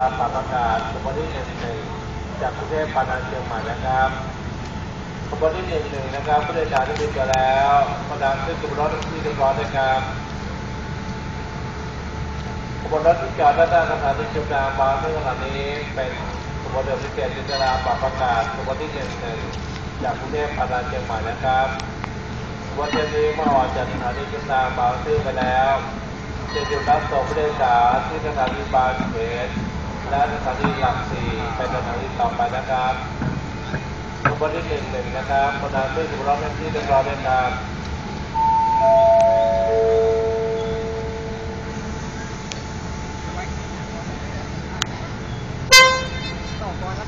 ตามประกาศขบวนที่หนึ่งหนึ่งจากกรุงเทพปานันเชียงใหม่นะครับขบวนที่หนึ่งหนึ่งนะครับผู้โดยสารที่บินไปแล้วมาดังขึ้นขบวนรถที่เรียบร้อยนะครับขบวนรถที่จอดด้านหน้าสถานีชุมนางบางซึ่งขณะนี้เป็นขบวนเดิมพิเศษจินตนาปรับประกาศขบวนที่หนึ่งหนึ่งจากกรุงเทพปานันเชียงใหม่นะครับขบวนเที่ยวนี้เมื่อออกจากสถานีชุมนางบางซื่อไปแล้วจะหยุดรับส่งผู้โดยสารที่สถานีบางเขน และสถานีหลักสี่เป็นสถานีต่อไปนะครับขบวนที่หนึ่งหนึ่งนะครับคนนั้นขึ้นอยู่รอบหน้าที่เรียบร้อยเลยครับต่อก่อนครั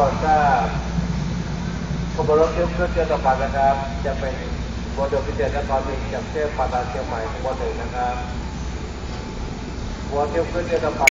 บโปรดทราบขบวนรถเที่ยวเคลื่อนเที่ยวต่อไปนะครับ จะเป็นโมเดลพิเศษนครหนึ่งจากเทพปาราเชียงใหม่ขบวนหนึ่งนะครับขบวนเที่ยวเคลื่อนเที่ยวต่อไป